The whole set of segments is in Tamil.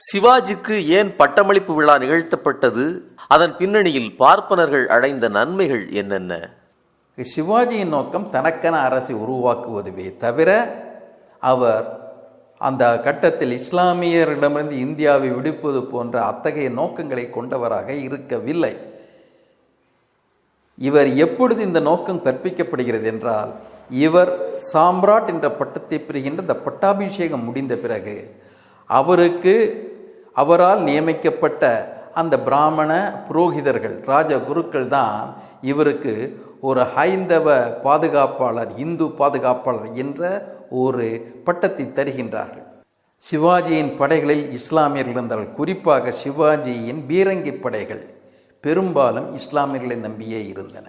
சிவாஜிக்கு ஏன் பட்டமளிப்பு விழா நிகழ்த்தப்பட்டது? அதன் பின்னணியில் பார்ப்பனர்கள் அடைந்த நன்மைகள் என்னென்ன? சிவாஜியின் நோக்கம் தனக்கென அரசை உருவாக்குவதுவே தவிர அவர் அந்த கட்டத்தில் இஸ்லாமியரிடமிருந்து இந்தியாவை விடுப்பது போன்ற அத்தகைய நோக்கங்களை கொண்டவராக இருக்கவில்லை. இவர் எப்பொழுது இந்த நோக்கம் கற்பிக்கப்படுகிறது என்றால் இவர் சாம்ராட் என்ற பட்டத்தை பெறுகின்ற இந்த பட்டாபிஷேகம் முடிந்த பிறகு அவருக்கு அவரால் நியமிக்கப்பட்ட அந்த பிராமண புரோகிதர்கள் ராஜ குருக்கள் தான் இவருக்கு ஒரு ஹைந்தவ பாதுகாப்பாளர் இந்து பாதுகாப்பாளர் என்ற ஒரு பட்டத்தை தருகின்றார்கள். சிவாஜியின் படைகளில் இஸ்லாமியர்கள் இருந்தார்கள் குறிப்பாக சிவாஜியின் பீரங்கி படைகள் பெரும்பாலும் இஸ்லாமியர்களை நம்பியே இருந்தன.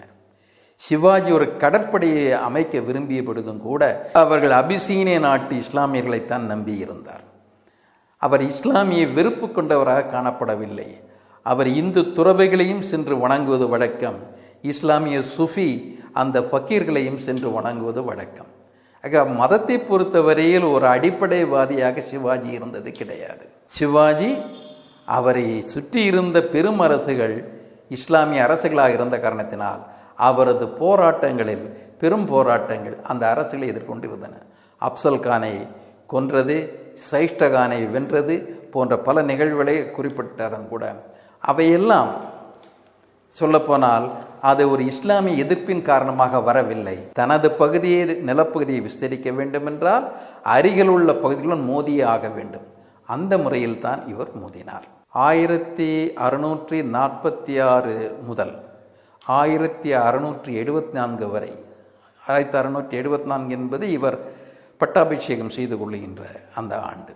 சிவாஜி ஒரு கடற்படையை அமைக்க விரும்பிய பொழுதும் கூட அவர்கள் அபிசீனிய நாட்டு இஸ்லாமியர்களைத்தான் நம்பி இருந்தார். அவர் இஸ்லாமிய வெறுப்பு கொண்டவராக காணப்படவில்லை. அவர் இந்து துறவைகளையும் சென்று வணங்குவது வழக்கம். இஸ்லாமிய சுஃபி அந்த ஃபக்கீர்களையும் சென்று வணங்குவது வழக்கம். ஆக மதத்தை பொறுத்தவரையில் ஒரு அடிப்படைவாதியாக சிவாஜி இருந்தது கிடையாது. சிவாஜி அவரை சுற்றி இருந்த பெரும் அரசுகள் இஸ்லாமிய அரசுகளாக இருந்த காரணத்தினால் அவரது போராட்டங்களில் பெரும் போராட்டங்கள் அந்த அரசுகளை எதிர்கொண்டிருந்தன. அப்சல் கானை கொன்றது சைஷ்டகானை வென்றது போன்ற பல நிகழ்வுகளை குறிப்பிட்டாலும் கூட. அவையெல்லாம் சொல்லப்போனால் அது ஒரு இஸ்லாமிய எதிர்ப்பின் காரணமாக வரவில்லை. தனது பகுதியை நிலப்பகுதியை விஸ்தரிக்க வேண்டுமென்றால் அருகில் உள்ள பகுதிகளுடன் மோதியே ஆக வேண்டும். அந்த முறையில் தான் இவர் மோதினார். ஆயிரத்தி அறுநூற்றி நாற்பத்தி ஆறு முதல் ஆயிரத்தி அறுநூற்றி எழுபத்தி நான்கு வரை. ஆயிரத்தி அறுநூற்றி எழுபத்தி நான்கு என்பது இவர் பட்டாபிஷேகம் செய்து கொள்ளுகின்ற அந்த ஆண்டு.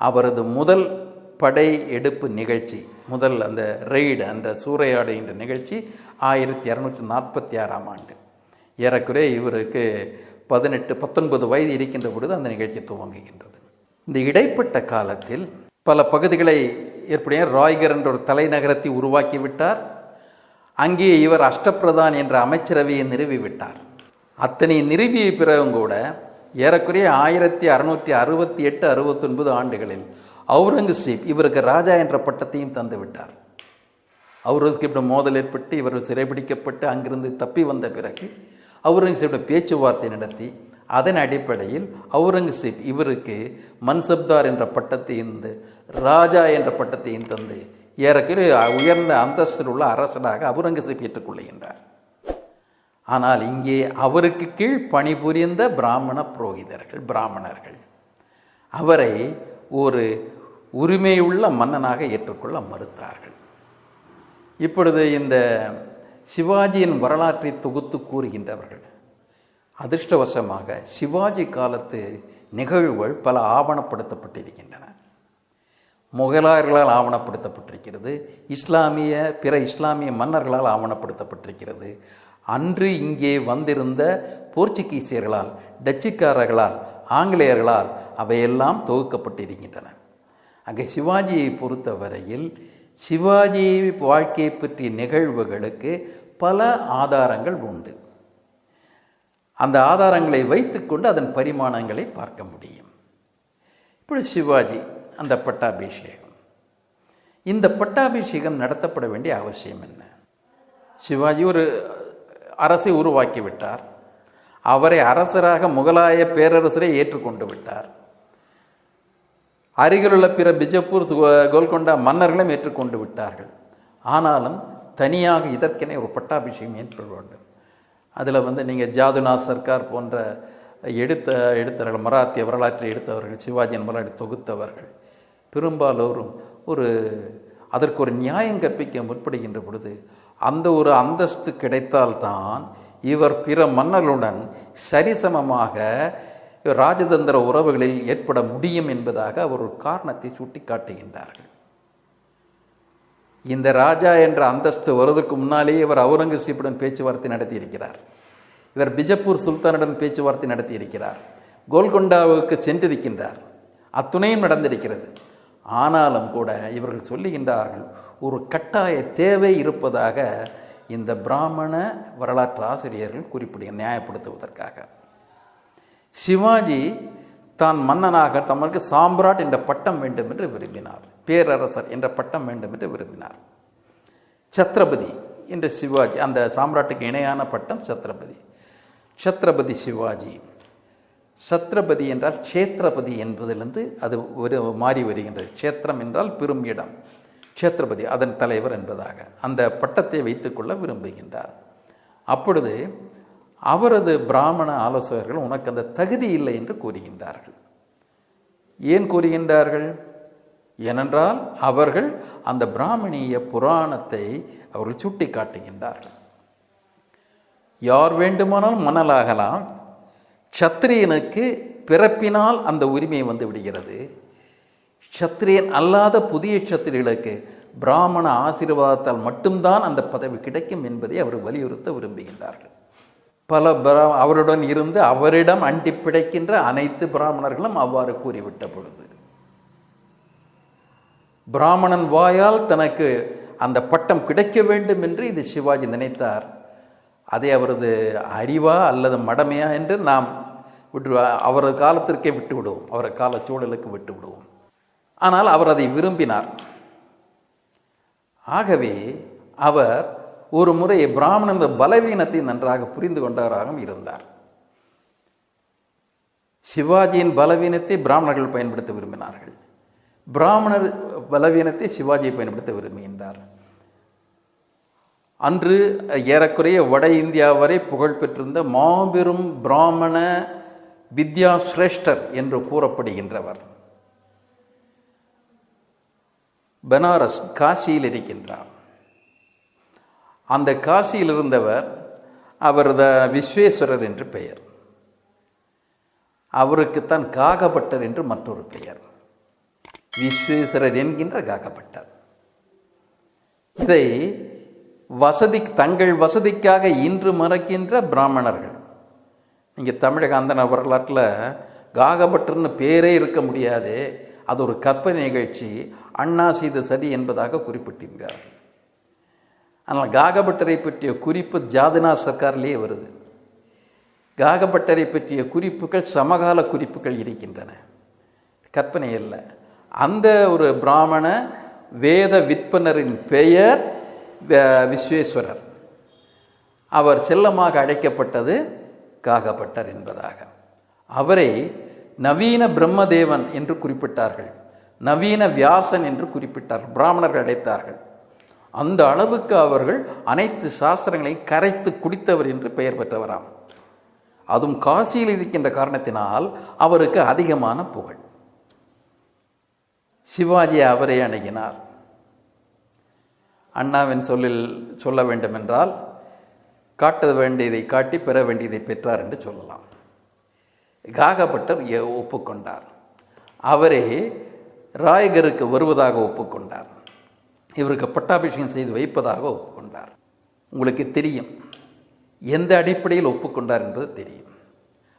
அவரது முதல் படை எடுப்பு நிகழ்ச்சி முதல் அந்த ரெய்டு அந்த சூறையாடு என்ற நிகழ்ச்சி ஆயிரத்தி இரநூற்றி நாற்பத்தி ஆறாம் ஆண்டு. ஏறக்குறைய இவருக்கு பதினெட்டு பத்தொன்பது வயது இருக்கின்ற பொழுது அந்த நிகழ்ச்சி துவங்குகின்றது. இந்த இடைப்பட்ட காலத்தில் பல பகுதிகளை ஏற்படைய ராய்கர் என்ற ஒரு தலைநகரத்தை உருவாக்கிவிட்டார் அங்கே இவர் அஷ்டப்பிரதான் என்ற அமைச்சரவையை நிறுவிவிட்டார். அத்தனை நிறுவிய பிறகும் கூட ஏறக்குறைய ஆயிரத்தி அறுநூற்றி அறுபத்தி எட்டு அறுபத்தொன்பது ஆண்டுகளில் அவுரங்கசீப் இவருக்கு ராஜா என்ற பட்டத்தையும் தந்துவிட்டார். அவுரங்கசீப்பிடம் மோதல் ஏற்பட்டு இவர் சிறைபிடிக்கப்பட்டு அங்கிருந்து தப்பி வந்த பிறகு அவுரங்கசீப்பிட பேச்சுவார்த்தை நடத்தி அதன் அடிப்படையில் அவுரங்கசீப் இவருக்கு மன்சப்தார் என்ற பட்டத்தையும் ராஜா என்ற பட்டத்தையும் தந்து ஏறக்குறைய உயர்ந்த அந்தஸ்தில் உள்ள அரசனாக அவுரங்கசீப் ஏற்றுக்கொள்ளுகின்றார் ஆனால் இங்கே அவருக்கு கீழ் பணிபுரிந்த பிராமண புரோகிதர்கள் பிராமணர்கள். அவரை ஒரு உரிமையுள்ள மன்னனாக ஏற்றுக்கொள்ள மறுத்தார்கள். இப்பொழுது இந்த சிவாஜியின் வரலாற்றை தொகுத்து கூறுகின்றவர்கள் அதிர்ஷ்டவசமாக சிவாஜி காலத்து நிகழ்வுகள் பல ஆவணப்படுத்தப்பட்டிருக்கின்றன. முகலாயர்களால் ஆவணப்படுத்தப்பட்டிருக்கிறது இஸ்லாமிய பிற இஸ்லாமிய மன்னர்களால் ஆவணப்படுத்தப்பட்டிருக்கிறது. அன்று இங்கே வந்திருந்த போர்ச்சுகீசியர்களால் டச்சுக்காரர்களால் ஆங்கிலேயர்களால் அவையெல்லாம் தொகுக்கப்பட்டிருக்கின்றன. அங்கே சிவாஜியை பொறுத்தவரையில் சிவாஜி வாழ்க்கையை பற்றிய நிகழ்வுகளுக்கு பல ஆதாரங்கள் உண்டு. அந்த ஆதாரங்களை வைத்துக்கொண்டு அதன் பரிமாணங்களை பார்க்க முடியும். இப்படி சிவாஜி அந்த பட்டாபிஷேகம். இந்த பட்டாபிஷேகம் நடத்தப்பட வேண்டிய அவசியம் என்ன? சிவாஜி ஒரு அரசை உருவாக்கி விட்டார் அவரை அரசராக முகலாய பேரரசரை ஏற்றுக்கொண்டு விட்டார். அருகிலுள்ள பிற பிஜப்பூர் கோல்கொண்டா மன்னர்களும் ஏற்றுக்கொண்டு விட்டார்கள். ஆனாலும் தனியாக இதற்கென ஒரு பட்டாபிஷேகம் ஏற்பட வேண்டும். அதில் வந்து நீங்கள் ஜாதுநாத் சர்க்கார் போன்ற எடுத்த எடுத்தவர்கள் மராத்திய வரலாற்றை எடுத்தவர்கள் சிவாஜியின் வரலாற்றை தொகுத்தவர்கள் பெரும்பாலோரும் ஒரு அதற்கு ஒரு நியாயம் கற்பிக்க முற்படுகின்ற பொழுது அந்த ஒரு அந்தஸ்து கிடைத்தால்தான் இவர் பிற மன்னர்களுடன் சரிசமமாக ராஜதந்திர உறவுகளில் ஏற்பட முடியும் என்பதாக அவர் ஒரு காரணத்தை சுட்டி காட்டுகின்றார்கள் இந்த ராஜா என்ற அந்தஸ்து வருவதற்கு முன்னாலேயே இவர் அவுரங்கசீப்புடன் பேச்சுவார்த்தை நடத்தியிருக்கிறார். இவர் பிஜப்பூர் சுல்தானிடம் பேச்சுவார்த்தை நடத்தியிருக்கிறார். கோல்கொண்டாவுக்கு சென்றிருக்கின்றார். அத்துணையும் நடந்திருக்கிறது. ஆனாலும் கூட இவர்கள் சொல்லுகின்றார்கள் ஒரு கட்டாய தேவை இருப்பதாக இந்த பிராமண வரலாற்று ஆசிரியர்கள் குறிப்பிட நியாயப்படுத்துவதற்காக. சிவாஜி தான் மன்னனாக தமக்கு சாம்ராட் என்ற பட்டம் வேண்டும் என்று விரும்பினார். பேரரசர் என்ற பட்டம் வேண்டும் என்று விரும்பினார். சத்ரபதி என்ற சிவாஜி அந்த சாம்ராட்டுக்கு இணையான பட்டம் சத்ரபதி. சத்ரபதி சிவாஜி. சத்ரபதி என்றால் க்ஷேத்திரபதி என்பதிலிருந்து அது ஒரு மாறி வருகின்றது. க்ஷேத்திரம் என்றால் பெரும் இடம். க்ஷேத்திரபதி அதன் தலைவர் என்பதாக அந்த பட்டத்தை வைத்துக்கொள்ள விரும்புகின்றார். அப்பொழுது அவரது பிராமண ஆலோசகர்கள் உனக்கு அந்த தகுதி இல்லை என்று கூறுகின்றார்கள். ஏன் கூறுகின்றார்கள்? ஏனென்றால் அவர்கள் அந்த பிராமணிய புராணத்தை அவர்கள் சுட்டி காட்டுகின்றார்கள் யார் வேண்டுமானாலும் மணலாகலாம் சத்திரியனுக்கு பிறப்பினால் அந்த உரிமை வந்து விடுகிறது. சத்திரியன் அல்லாத புதிய சத்திரியர்களுக்கு பிராமண ஆசீர்வாதத்தால் மட்டும்தான் அந்த பதவி கிடைக்கும் என்பதை அவர் வலியுறுத்த விரும்புகின்றார்கள். பல பிரா அவருடன் இருந்து அவரிடம் அண்டி பிழைக்கின்ற அனைத்து பிராமணர்களும் அவ்வாறு கூறிவிட்ட பொழுது பிராமணன் வாயால் தனக்கு அந்த பட்டம் கிடைக்க வேண்டும் என்று இது சிவாஜி நினைத்தார். அதை அவரது அறிவா அல்லது மடமையா என்று நாம் விட்டு அவரது காலத்திற்கே விட்டு விடுவோம் அவரது கால சூழலுக்கு விட்டு விடுவோம் ஆனால் அவர் அதை விரும்பினார். ஆகவே அவர் ஒரு முறை பிராமணன் பலவீனத்தை நன்றாக புரிந்து கொண்டவராகவும் இருந்தார். சிவாஜியின் பலவீனத்தை பிராமணர்கள் பயன்படுத்த விரும்பினார்கள். பிராமணர் பலவீனத்தை சிவாஜியை பயன்படுத்த விரும்புகின்றார். அன்று ஏறக்குறைய வட இந்தியா வரை புகழ் பெற்றிருந்த மாபெரும் பிராமண வித்யா சிரேஷ்டர் என்று கூறப்படுகின்றவர். பனாரஸ் காசியில் இருக்கின்றார். அந்த காசியில் இருந்தவர் அவரது விஸ்வேஸ்வரர் என்று பெயர். அவருக்குத்தான் காகபட்டர் என்று மற்றொரு பெயர். விஸ்வேஸ்வரர் என்கின்ற காகபட்டர். இதை வசதி தங்கள் வசதிக்காக இன்று மறக்கின்ற பிராமணர்கள். நீங்கள் தமிழக அந்தன வரலாற்றில் காகபட்டர்னு பேரே இருக்க முடியாது. அது ஒரு கற்பனை நிகழ்ச்சி. அண்ணா செய்த சதி என்பதாக குறிப்பிட்டிருக்கிறார். ஆனால் காகபட்டரை பற்றிய குறிப்பு ஜாதினா சர்க்கார்லேயே வருது. காகபட்டரை பற்றிய குறிப்புகள் சமகால குறிப்புகள் இருக்கின்றன. கற்பனை அல்ல. அந்த ஒரு பிராமண வேத விற்பனரின் பெயர் விஸ்வேஸ்வரர். அவர் செல்லமாக அழைக்கப்பட்டது காகப்பட்டர் என்பதாக. அவரை நவீன பிரம்மதேவன் என்று குறிப்பிட்டார்கள். நவீன வியாசன் என்று குறிப்பிட்டார் பிராமணர்கள் அழைத்தார்கள். அந்த அளவுக்கு அவர்கள் அனைத்து சாஸ்திரங்களையும் கரைத்து குடித்தவர் என்று பெயர் பெற்றவராம். அதுவும் காசியில் இருக்கின்ற காரணத்தினால் அவருக்கு அதிகமான புகழ். சிவாஜி அவரை அணுகினார். அண்ணாவின் சொல்லில் சொல்ல வேண்டுமென்றால் காட்ட வேண்டியதை காட்டி பெற வேண்டியதை பெற்றார் என்று சொல்லலாம். காகப்பட்டர் ஒப்புக்கொண்டார். அவரே ராயகருக்கு வருவதாக ஒப்புக்கொண்டார். இவருக்கு பட்டாபிஷேகம் செய்து வைப்பதாக ஒப்புக்கொண்டார். உங்களுக்கு தெரியும். எந்த அடிப்படையில் ஒப்புக்கொண்டார் என்பது தெரியும்.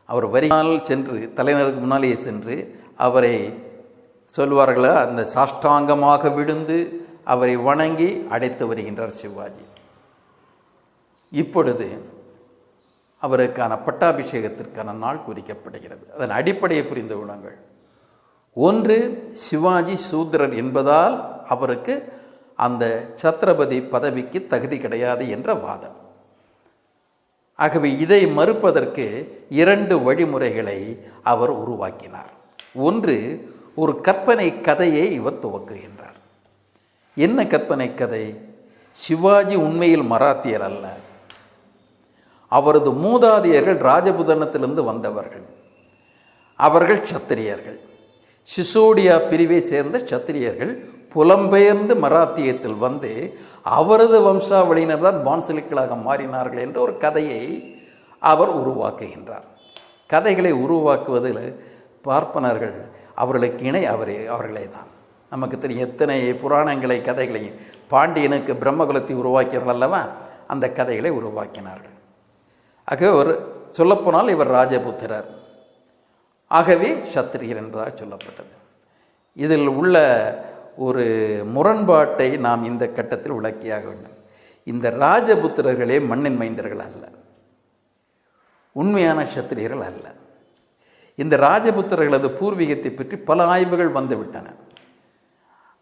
அவர் வரினால் சென்று தலைநருக்கு முன்னாலேயே சென்று அவரை சொல்வார்களா அந்த சாஷ்டாங்கமாக விழுந்து அவரை வணங்கி அடைத்து வருகின்றார் சிவாஜி. இப்பொழுது அவருக்கான பட்டாபிஷேகத்திற்கான நாள் குறிக்கப்படுகிறது. அதன் அடிப்படையை புரிந்து கொள்ளுங்கள். ஒன்று சிவாஜி சூத்திரர் என்பதால் அவருக்கு அந்த சத்ரபதி பதவிக்கு தகுதி கிடையாது என்ற வாதம். ஆகவே இதை மறுப்பதற்கு இரண்டு வழிமுறைகளை அவர் உருவாக்கினார். ஒன்று ஒரு கற்பனை கதையை இவர் துவக்குகின்றார். என்ன கற்பனை கதை? சிவாஜி உண்மையில் மராத்தியர் அல்ல. அவரது மூதாதையர்கள் ராஜபுதனத்திலிருந்து வந்தவர்கள். அவர்கள் சத்திரியர்கள். சிசோடியா பிரிவை சேர்ந்த சத்திரியர்கள் புலம்பெயர்ந்து மராத்தியத்தில் வந்து அவரது வம்சாவளியினர் தான் வான்சலிக்களாக மாறினார்கள் என்ற ஒரு கதையை அவர் உருவாக்குகின்றார். கதைகளை உருவாக்குவதில் பார்ப்பனர்கள் அவர்களுக்கு இணை அவரே அவர்களே தான் நமக்கு தெரியும் எத்தனை புராணங்களை கதைகளை பாண்டியனுக்கு பிரம்மகுலத்தை உருவாக்கியவர்கள் அல்லவா? அந்த கதைகளை உருவாக்கினார்கள். ஆக ஒரு சொல்லப்போனால் இவர் ராஜபுத்திரர். ஆகவே சத்திரியர் என்பதாக சொல்லப்பட்டது. இதில் உள்ள ஒரு முரண்பாட்டை நாம் இந்த கட்டத்தில் விளக்கியாக வேண்டும். இந்த ராஜபுத்திரர்களே மண்ணின் மைந்தர்கள் அல்ல. உண்மையான சத்திரியர்கள் அல்ல. இந்த ராஜபுத்திரர்களது பூர்வீகத்தை பற்றி பல ஆய்வுகள் வந்துவிட்டன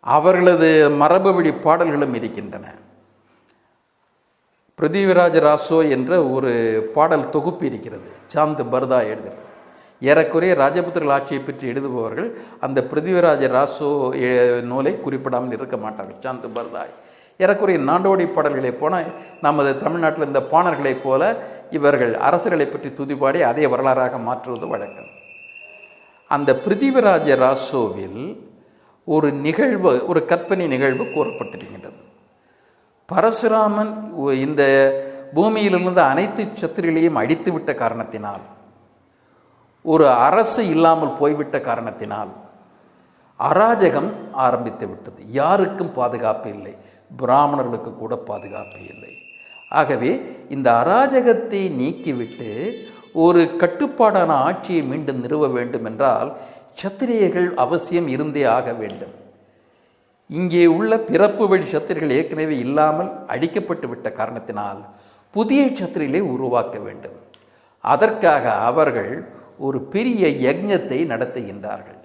அவர்களது மரபு வழி பாடல்களும் இருக்கின்றன. பிருத்திவிராஜ ராசோ என்ற ஒரு பாடல் தொகுப்பு இருக்கிறது. சாந்த் பர்தா எழுதுகிறது ஏறக்குறைய ராஜபுத்திரர்கள் ஆட்சியை பற்றி எழுதுபவர்கள் அந்த பிருத்திவிராஜ ராசோ நூலை குறிப்பிடாமல் இருக்க மாட்டார்கள். சாந்த் பர்தாய் ஏறக்குறைய நாடோடி பாடல்களை போன நமது தமிழ்நாட்டில் இந்த பாணர்களைப் போல இவர்கள் அரசர்களை பற்றி துதிபாடி அதே வரலாறாக மாற்றுவது வழக்கம். அந்த பிருத்திவிராஜ ராசோவில் ஒரு நிகழ்வு ஒரு கற்பனை நிகழ்வு கூறப்பட்டிருக்கின்றது. பரசுராமன் இந்த பூமியிலிருந்து அனைத்து சத்திரிகளையும் அழித்துவிட்ட காரணத்தினால் ஒரு அரசு இல்லாமல் போய்விட்ட காரணத்தினால் அராஜகம் ஆரம்பித்து விட்டது. யாருக்கும் பாதுகாப்பு இல்லை. பிராமணர்களுக்கு கூட பாதுகாப்பு இல்லை. ஆகவே இந்த அராஜகத்தை நீக்கிவிட்டு ஒரு கட்டுப்பாடான ஆட்சியை மீண்டும் நிறுவ வேண்டும் என்றால் சத்திரியர்கள் அவசியம் இருந்தே ஆக வேண்டும். இங்கே உள்ள பிறப்பு வழி சத்திரிகள் ஏற்கனவே இல்லாமல் அழிக்கப்பட்டு விட்ட காரணத்தினால் புதிய சத்திரிகளை உருவாக்க வேண்டும். அதற்காக அவர்கள் ஒரு பெரிய யஜ்ஞத்தை நடத்துகின்றார்கள்.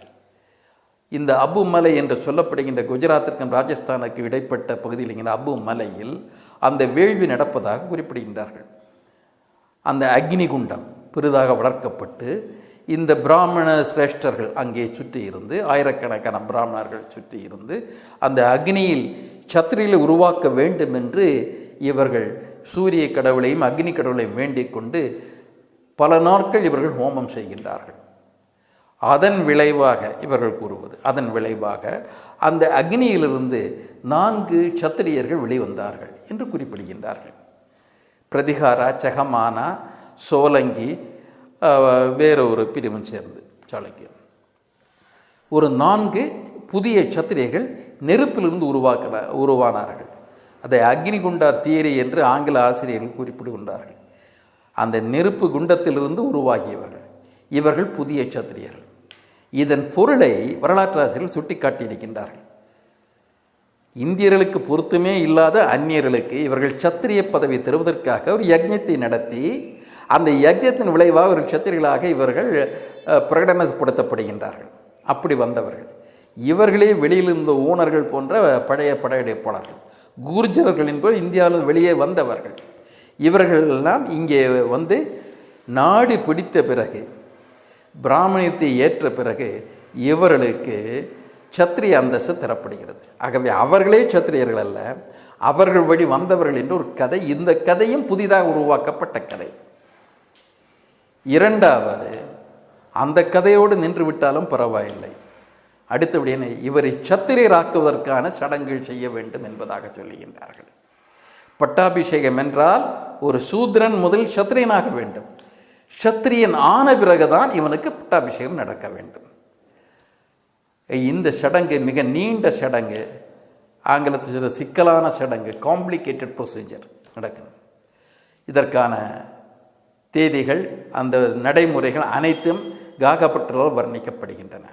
இந்த அபு மலை என்று சொல்லப்படுகின்ற குஜராத்திற்கும் ராஜஸ்தானுக்கு இடைப்பட்ட பகுதியில் இருக்கின்ற அபு மலையில் அந்த வேள்வி நடப்பதாக குறிப்பிடுகின்றார்கள். அந்த அக்னி குண்டம் பெரிதாக வளர்க்கப்பட்டு இந்த பிராமண சிரேஷ்டர்கள் அங்கே சுற்றி இருந்து ஆயிரக்கணக்கான பிராமணர்கள் சுற்றி இருந்து அந்த அக்னியில் சத்திரியில் உருவாக்க வேண்டும் என்று இவர்கள் சூரிய கடவுளையும் அக்னி கடவுளையும் வேண்டிக் கொண்டு பல நாட்கள் இவர்கள் ஹோமம் செய்கின்றார்கள். அதன் விளைவாக இவர்கள் கூறுவது அதன் விளைவாக அந்த அக்னியிலிருந்து நான்கு சத்திரியர்கள் வெளிவந்தார்கள் என்று குறிப்பிடுகின்றார்கள். பிரதிகாரா செகமானா சோலங்கி வேற ஒரு பிரிவும் சேர்ந்து சாளுக்கியம். ஒரு நான்கு புதிய சத்திரியர்கள் நெருப்பிலிருந்து உருவாக்கின உருவானார்கள். அதை அக்னி குண்டா தியரி என்று ஆங்கில ஆசிரியர்கள் குறிப்பிடுகின்றார்கள். அந்த நெருப்பு குண்டத்திலிருந்து உருவாகியவர்கள். இவர்கள் புதிய சத்திரியர்கள். இதன் பொருளை வரலாற்றாசிரியர்கள் சுட்டிக்காட்டியிருக்கின்றார்கள். இந்தியர்களுக்கு பொருத்தமே இல்லாத அந்நியர்களுக்கு இவர்கள் சத்திரிய பதவி தருவதற்காக ஒரு யஜ்ஞத்தை நடத்தி அந்த யஜ்யத்தின் விளைவாக ஒரு சத்திரிகளாக இவர்கள் பிரகடனப்படுத்தப்படுகின்றார்கள். அப்படி வந்தவர்கள். இவர்களே வெளியிலிருந்த ஊனர்கள் போன்ற பழைய படையெடுப்பாளர்கள். கூர்ஜர்கள் என்பது இந்தியாவில் வெளியே வந்தவர்கள். இவர்கள் எல்லாம் இங்கே வந்து நாடு பிடித்த பிறகு பிராமணியத்தை ஏற்ற பிறகு இவர்களுக்கு சத்திரிய அந்தஸ்து தரப்படுகிறது. ஆகவே அவர்களே சத்திரியர்கள் அல்ல அவர்கள் வழி வந்தவர்கள் என்று ஒரு கதை. இந்த கதையும் புதிதாக உருவாக்கப்பட்ட கதை. இரண்டாவது அந்த கதையோடு நின்று விட்டாலும் பரவாயில்லை. அடுத்தபடியான இவரை சத்திரியராக்குவதற்கான சடங்குகள் செய்ய வேண்டும் என்பதாக சொல்லுகின்றார்கள். பட்டாபிஷேகம் என்றால் ஒரு சூத்ரன் முதல் சத்திரியனாக வேண்டும். சத்திரியன் ஆன பிறகுதான் இவனுக்கு பட்டாபிஷேகம் நடக்க வேண்டும். இந்த சடங்கு மிக நீண்ட சடங்கு. ஆங்கிலத்தில் சிக்கலான சடங்கு காம்ப்ளிகேட்டட் ப்ரொசீஜர் நடக்கணும். இதற்கான தேதிகள் அந்த நடைமுறைகள் அனைத்தும் காகப்பட்டதால் வர்ணிக்கப்படுகின்றன.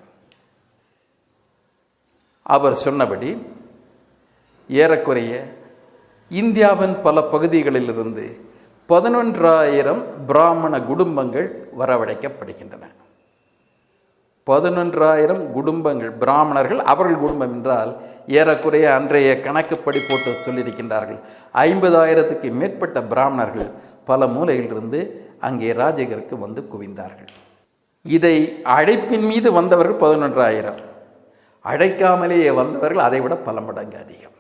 அவர் சொன்னபடி ஏறக்குறைய இந்தியாவின் பல பகுதிகளிலிருந்து பதினொன்றாயிரம் பிராமண குடும்பங்கள் வரவழைக்கப்படுகின்றன. பதினொன்றாயிரம் குடும்பங்கள் பிராமணர்கள் அவர்கள் குடும்பம் என்றால் ஏறக்குறைய அன்றைய கணக்குப்படி போட்டு சொல்லியிருக்கின்றார்கள். ஐம்பதாயிரத்துக்கு மேற்பட்ட பிராமணர்கள் பல மூலையிலிருந்து அங்கே ராஜகருக்கு வந்து குவிந்தார்கள். இதை அழைப்பின் மீது வந்தவர்கள் பதினொன்றாயிரம். அழைக்காமலேயே வந்தவர்கள் அதை விட பல மடங்கு அதிகம்.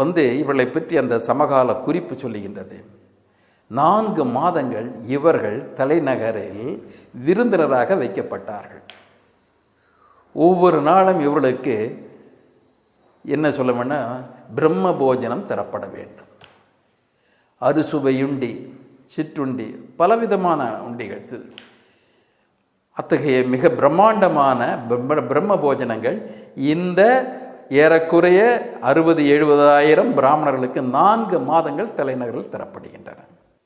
வந்து இவர்களை பற்றி அந்த சமகால குறிப்பு சொல்லுகின்றது. நான்கு மாதங்கள் இவர்கள் தலைநகரில் விருந்தினராக வைக்கப்பட்டார்கள். ஒவ்வொரு நாளும் இவர்களுக்கு என்ன சொல்லணும்னா பிரம்ம போஜனம் தரப்பட வேண்டும். அறுசுவையுண்டி சிற்றுண்டி பலவிதமான உண்டிகள். அத்தகைய மிக பிரம்மாண்டமான பிரம்ம பிரம்ம போஜனங்கள் இந்த ஏறக்குறைய அறுபது எழுபதாயிரம் பிராமணர்களுக்கு நான்கு மாதங்கள் தலைநகரில் தரப்படுகின்றன.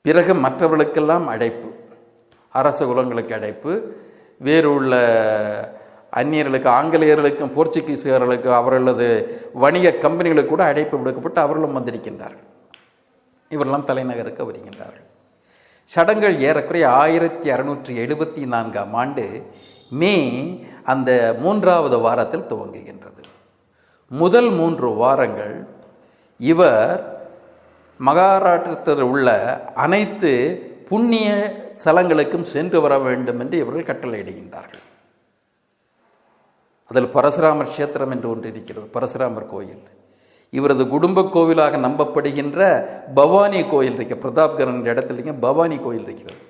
பிறகு மற்றவர்களுக்கெல்லாம் அழைப்பு அரச குலங்களுக்கு அழைப்பு வேறு உள்ள அந்நியர்களுக்கு ஆங்கிலேயர்களுக்கும் போர்ச்சுகீசியர்களுக்கும் அவர்களது வணிக கம்பெனிகளுக்கு கூட அழைப்பு விடுக்கப்பட்டு அவர்களும் வந்திருக்கின்றார்கள். இவரெல்லாம் தலைநகருக்கு வருகின்றார்கள். சடங்கள் ஏறக்குறைய ஆயிரத்தி அறுநூற்றி எழுபத்தி நான்காம் ஆண்டு மே அந்த மூன்றாவது வாரத்தில் துவங்குகின்றது. முதல் மூன்று வாரங்கள் இவர் மகாராஷ்டிரத்தில் உள்ள அனைத்து புண்ணிய ஸ்தலங்களுக்கும் சென்று வர வேண்டும் என்று இவர்கள் கட்டளையிடுகின்றார்கள். அதில் பரசுராமர் கஷேத்திரம் என்று ஒன்று இருக்கிறது பரசுராமர் கோயில். இவரது குடும்ப கோவிலாக நம்பப்படுகின்ற பவானி கோயில் இருக்க. பிரதாப்கரன் இடத்துலங்க பவானி கோயில் இருக்கிறது.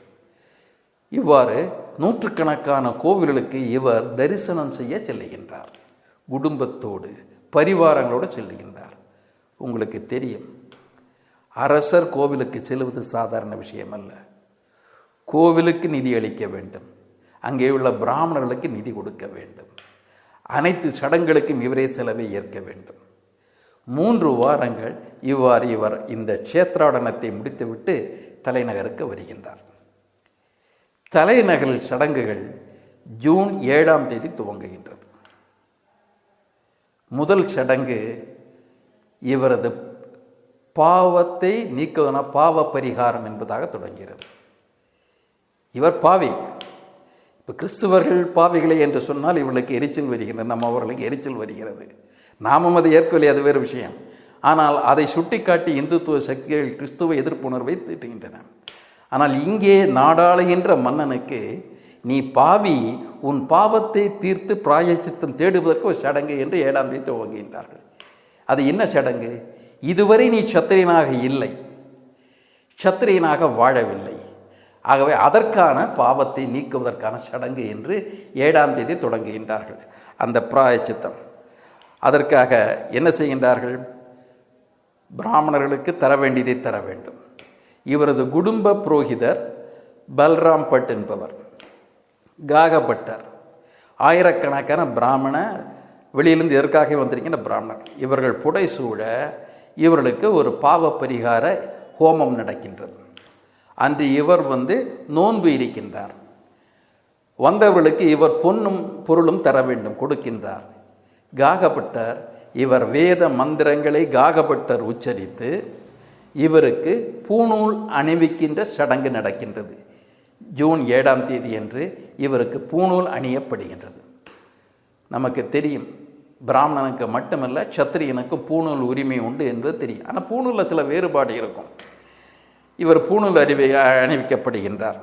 இவ்வாறு நூற்றுக்கணக்கான கோவில்களுக்கு இவர் தரிசனம் செய்ய செல்லுகின்றார். குடும்பத்தோடு பரிவாரங்களோடு செல்லுகின்றார். உங்களுக்கு தெரியும். அரசர் கோவிலுக்கு செல்வது சாதாரண விஷயம் அல்ல கோவிலுக்கு நிதி அளிக்க வேண்டும். அங்கே உள்ள பிராமணர்களுக்கு நிதி கொடுக்க வேண்டும். அனைத்து சடங்குகளுக்கும் இவரே செலவை ஏற்க வேண்டும். மூன்று வாரங்கள் இவ்வாறு இவர் இந்த க்ஷேத்ராடனத்தை முடித்துவிட்டு தலைநகருக்கு வருகின்றார். தலைநகரில் சடங்குகள் ஜூன் ஏழாம் தேதி துவங்குகின்றது. முதல் சடங்கு இவரது பாவத்தை நீக்குவதன பாவ பரிகாரம் என்பதாக தொடங்குகிறது. இவர் பாவி. இப்போ கிறிஸ்துவர்கள் பாவிகளை என்று சொன்னால் இவர்களுக்கு எரிச்சல் வருகிறது நம்ம அவர்களுக்கு எரிச்சல் வருகிறது. நாமும் அதை ஏற்கவில்லை அது வேறு விஷயம். ஆனால் அதை சுட்டிக்காட்டி இந்துத்துவ சக்திகள் கிறிஸ்துவ எதிர்ப்புணர்வை தீட்டுகின்றன. ஆனால் இங்கே நாடாளுகின்ற மன்னனுக்கு நீ பாவி உன் பாவத்தை தீர்த்து பிராயச்சித்தம் தேடுவதற்கு ஒரு சடங்கு என்று ஏழாம் தேதி துவங்குகின்றார்கள் அது என்ன சடங்கு? இதுவரை நீ சத்திரியனாக இல்லை. சத்திரியனாக வாழவில்லை. ஆகவே அதற்கான பாவத்தை நீக்குவதற்கான சடங்கு என்று ஏழாம் தேதி தொடங்குகின்றார்கள். அந்த பிராயச்சித்தம். அதற்காக என்ன செய்கின்றார்கள்? பிராமணர்களுக்கு தர வேண்டியதை தர வேண்டும். இவரது குடும்ப புரோகிதர் பல்ராம் பட் என்பவர் காகபட்டர் ஆயிரக்கணக்கான பிராமண வெளியிலிருந்து எதற்காக வந்திருக்கின்ற பிராமணர்? இவர்கள் புடை சூழ இவர்களுக்கு ஒரு பாவ பரிகார ஹோமம் நடக்கின்றது. அன்று இவர் வந்து நோன்பு இருக்கின்றார். வந்தவர்களுக்கு இவர் பொன்னும் பொருளும் தர வேண்டும் கொடுக்கின்றார். காகப்பட்டர். இவர் வேத மந்திரங்களை காகப்பட்டர் உச்சரித்து இவருக்கு பூணூல் அணிவிக்கின்ற சடங்கு நடக்கின்றது. ஜூன் ஏழாம் தேதி என்று இவருக்கு பூணூல் அணியப்படுகின்றது. நமக்கு தெரியும் பிராமணனுக்கு மட்டுமல்ல சத்திரியனுக்கும் பூணூல் உரிமை உண்டு என்பது தெரியும். ஆனால் பூணூலில் சில வேறுபாடு இருக்கும். இவர் பூணூல் அறிவை அணிவிக்கப்படுகின்றார்.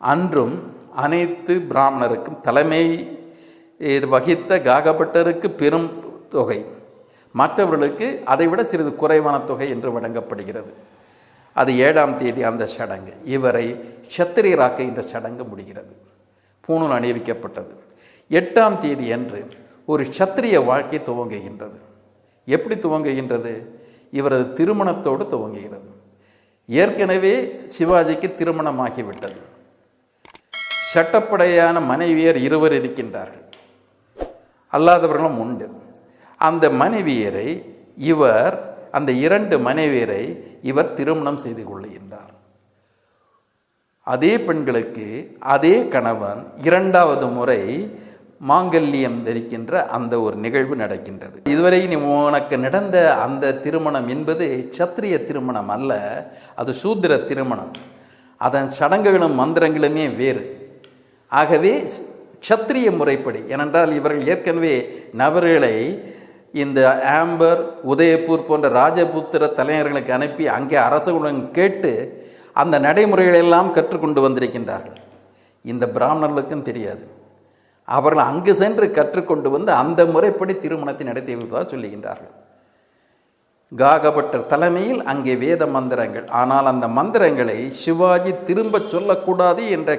அன்றும் அனைத்து பிராமணருக்கும் தலைமை இது வகித்த காகப்பட்டருக்கு பெரும் தொகை. மற்றவர்களுக்கு அதைவிட சிறிது குறைவான தொகை என்று வழங்கப்படுகிறது. அது ஏழாம் தேதி அந்த சடங்கு. இவரை சத்திரியராக்க இந்த சடங்கு முடிகிறது. பூணூல் அணிவிக்கப்பட்டது. எட்டாம் தேதி அன்று ஒரு சத்திரிய வாழ்க்கை துவங்குகின்றது. எப்படி துவங்குகின்றது? இவரது திருமணத்தோடு துவங்குகிறது. ஏற்கனவே சிவாஜிக்கு திருமணமாகிவிட்டது. சட்டப்படையான மனைவியர் இருவர் இருக்கின்றார்கள். அல்லாதவர்களும் உண்டு. அந்த மனைவியரை இவர் அந்த இரண்டு மனைவியரை இவர் திருமணம் செய்து கொள்ளுகின்றார் அதே பெண்களுக்கு அதே கணவன் இரண்டாவது முறை மாங்கல்யம் தரிக்கின்ற அந்த ஒரு நிகழ்வு நடக்கின்றது. இதுவரை நீ உனக்கு நடந்த அந்த திருமணம் என்பது சத்திரிய திருமணம் அல்ல அது சூத்திர திருமணம். அதன் சடங்குகளும் மந்திரங்களுமே வேறு. ஆகவே க்ஷத்திரிய முறைப்படி. ஏனென்றால் இவர்கள் ஏற்கனவே நபர்களை இந்த ஆம்பர் உதயபூர் போன்ற ராஜபுத்திர தலைவர்களுக்கு அனுப்பி அங்கே அரசுகளுடன் கேட்டு அந்த நடைமுறைகளெல்லாம் கற்றுக்கொண்டு வந்திருக்கின்றார்கள். இந்த பிராமணர்களுக்கும் தெரியாது. அவர்கள் அங்கு சென்று கற்றுக்கொண்டு வந்து அந்த முறைப்படி திருமணத்தை நடத்தி வைப்பதாக சொல்லுகின்றார்கள். காகபட்டர் தலைமையில் அங்கே வேத மந்திரங்கள். ஆனால் அந்த மந்திரங்களை சிவாஜி திரும்ப சொல்லக்கூடாது என்ற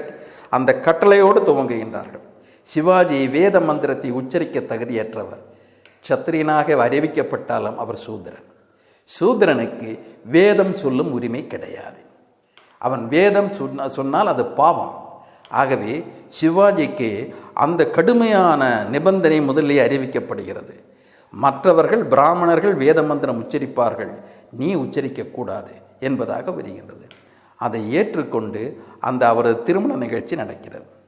அந்த கட்டளையோடு துவங்குகின்றார்கள். சிவாஜி வேத மந்திரத்தை உச்சரிக்க தகுதியற்றவர். சத்திரியனாக அறிவிக்கப்பட்டாலும் அவர் சூத்திரன். சூத்திரனுக்கு வேதம் சொல்லும் உரிமை கிடையாது. அவன் வேதம் சொன்ன சொன்னால் அது பாவம். ஆகவே சிவாஜிக்கு அந்த கடுமையான நிபந்தனை முதலில் அறிவிக்கப்படுகிறது. மற்றவர்கள் பிராமணர்கள் வேத மந்திரம் உச்சரிப்பார்கள். நீ உச்சரிக்கக்கூடாது என்பதாக வருகின்றது. அதை ஏற்றுக்கொண்டு அந்த அவரது திருமண நிகழ்ச்சி நடக்கிறது.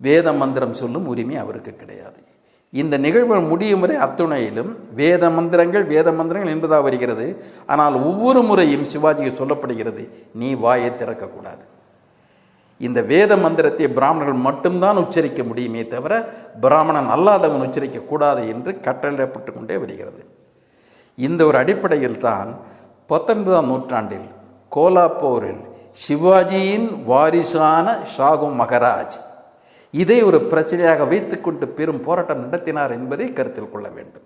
வேத மந்திரம் சொல்லும் உரிமை அவருக்கு கிடையாது. இந்த நிகழ்வு முடியும் வரை அத்துணையிலும் வேத மந்திரங்கள் வேத மந்திரங்கள் என்பதாக வருகிறது. ஆனால் ஒவ்வொரு முறையும் சிவாஜிக்கு சொல்லப்படுகிறது நீ வாயை திறக்கக்கூடாது. இந்த வேத மந்திரத்தை பிராமணர்கள் மட்டும்தான் உச்சரிக்க முடியுமே தவிர பிராமணன் அல்லாதவன் உச்சரிக்க கூடாது என்று கட்டளையிடப்பட்டு கொண்டே வருகிறது. இந்த ஒரு அடிப்படையில் தான் பத்தொன்பதாம் நூற்றாண்டில் கோலாப்பூரில் சிவாஜியின் வாரிசான ஷாகு மகராஜ் இதை ஒரு பிரச்சனையாக வைத்துக்கொண்டு பெரும் போராட்டம் நடத்தினார் என்பதை கருத்தில் கொள்ள வேண்டும்.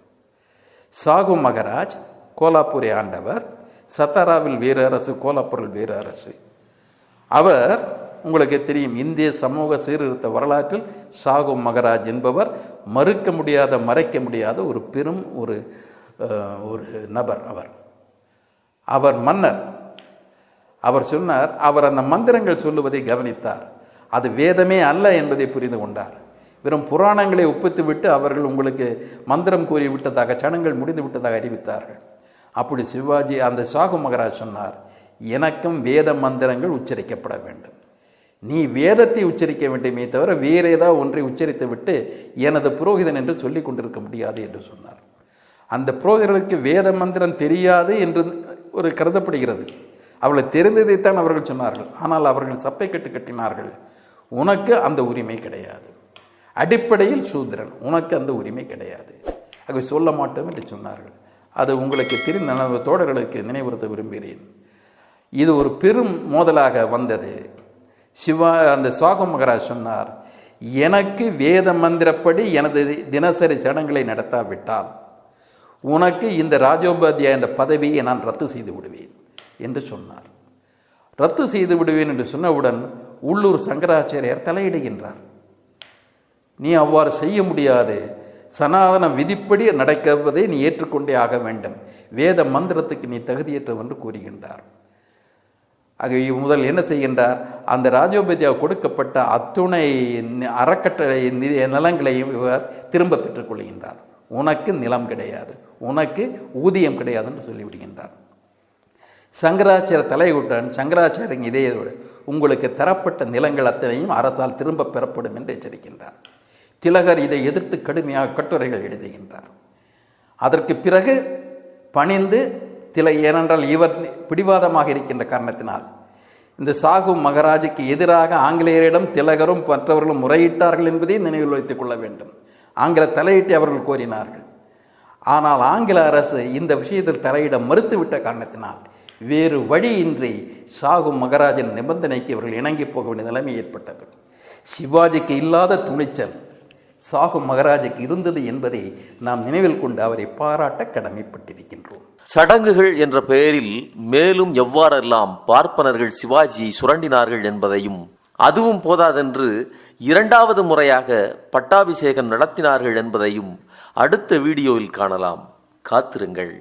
சாகு மகராஜ் கோலாப்பூரை ஆண்டவர் சத்தாராவில் வேறு அரசு கோலாப்பூரில் வேறு அரசு. அவர் உங்களுக்கு தெரியும் இந்திய சமூக சீர்திருத்த வரலாற்றில் சாகு மகராஜ் என்பவர் மறுக்க முடியாத மறைக்க முடியாத ஒரு பெரும் ஒரு ஒரு நபர் அவர். அவர் மன்னர். அவர் சொன்னார் அவர் அந்த மந்திரங்கள் சொல்லுவதை கவனித்தார். அது வேதமே அல்ல என்பதை புரிந்து கொண்டார். வெறும் புராணங்களை ஒப்பித்து விட்டு அவர்கள் உங்களுக்கு மந்திரம் கூறி விட்டதாக சடங்குகள் முடிந்து விட்டதாக அறிவித்தார்கள். அப்படி சிவாஜி அந்த சாகு மகராஜ் சொன்னார் எனக்கும் வேத மந்திரங்கள் உச்சரிக்கப்பட வேண்டும். நீ வேதத்தை உச்சரிக்க வேண்டுமே தவிர வேறு ஏதாவது ஒன்றை உச்சரித்து விட்டு எனது புரோகிதன் என்று சொல்லி கொண்டிருக்க முடியாது என்று சொன்னார். அந்த புரோகிதர்களுக்கு வேத மந்திரம் தெரியாது என்று ஒரு கருதப்படுகிறது. அவளை தெரிந்ததைத்தான் அவர்கள் சொன்னார்கள். ஆனால் அவர்கள் சப்பை கட்டு கட்டினார்கள். உனக்கு அந்த உரிமை கிடையாது. அடிப்படையில் சூத்திரன் உனக்கு அந்த உரிமை கிடையாது. அதை சொல்ல மாட்டோம் என்று சொன்னார்கள். அது உங்களுக்கு தெரிந்த நமது தோழர்களுக்கு நினைவுறுத்த விரும்புகிறேன். இது ஒரு பெரும் மோதலாக வந்தது. சிவா அந்த சுவாகு மகராஜ் சொன்னார் எனக்கு வேத மந்திரப்படி எனது தினசரி சடங்குகளை நடத்தாவிட்டால் உனக்கு இந்த ராஜோபாத்தியா என்ற பதவியை நான் ரத்து செய்து விடுவேன் என்று சொன்னார். ரத்து செய்து விடுவேன் என்று சொன்னவுடன் உள்ளூர் சங்கராச்சாரியார் தலையிடுகின்றார். நீ அவ்வாறு செய்ய முடியாது. சனாதன விதிப்படி நடக்கவதை நீ ஏற்றுக்கொண்டே ஆக வேண்டும். வேத மந்திரத்துக்கு நீ தகுதியற்றவென்று கூறுகின்றார். ஆகவே முதல் என்ன செய்கின்றார்? அந்த ராஜோபதியா கொடுக்கப்பட்ட அத்துணை அறக்கட்டளை நி- நிலங்களையும் இவர் திரும்ப பெற்றுக்கொள்கின்றார். உனக்கு நிலம் கிடையாது. உனக்கு ஊதியம் கிடையாது என்று சொல்லிவிடுகின்றார். சங்கராச்சார தலையுடன் சங்கராச்சாரியன் இதேயோடு உங்களுக்கு தரப்பட்ட நிலங்கள் அத்தனையும் அரசால் திரும்ப பெறப்படும் என்று எச்சரிக்கின்றார். திலகர் இதை எதிர்த்து கடுமையாக கட்டுரைகள் எழுதுகின்றார். அதற்கு பிறகு பணிந்து தில ஏனென்றால் இவர் பிடிவாதமாக இருக்கின்ற காரணத்தினால் இந்த சாகு மகராஜுக்கு எதிராக ஆங்கிலேயரிடம் திலகரும் மற்றவர்களும் முறையிட்டார்கள் என்பதை நினைவில் வைத்துக் கொள்ள வேண்டும். ஆங்கில தலையிட்டு அவர்கள் கோரினார்கள். ஆனால் ஆங்கில அரசு இந்த விஷயத்தில் தலையிட மறுத்துவிட்ட காரணத்தினால் வேறு வழியின்றி சாகும் மகராஜன் நிபந்தனைக்கு இவர்கள் இணங்கி போக வேண்டிய நிலைமை ஏற்பட்டது. சிவாஜிக்கு இல்லாத துணிச்சல் சாகு மகராஜுக்கு இருந்தது என்பதை நாம் நினைவில் கொண்டு அவரை பாராட்ட கடமைப்பட்டிருக்கின்றோம். சடங்குகள் என்ற பெயரில் மேலும் எவ்வாறெல்லாம் பார்ப்பனர்கள் சிவாஜியை சுரண்டினார்கள் என்பதையும் அதுவும் போதாதென்று இரண்டாவது முறையாக பட்டாபிஷேகம் நடத்தினார்கள் என்பதையும் அடுத்த வீடியோவில் காணலாம். காத்திருங்கள்.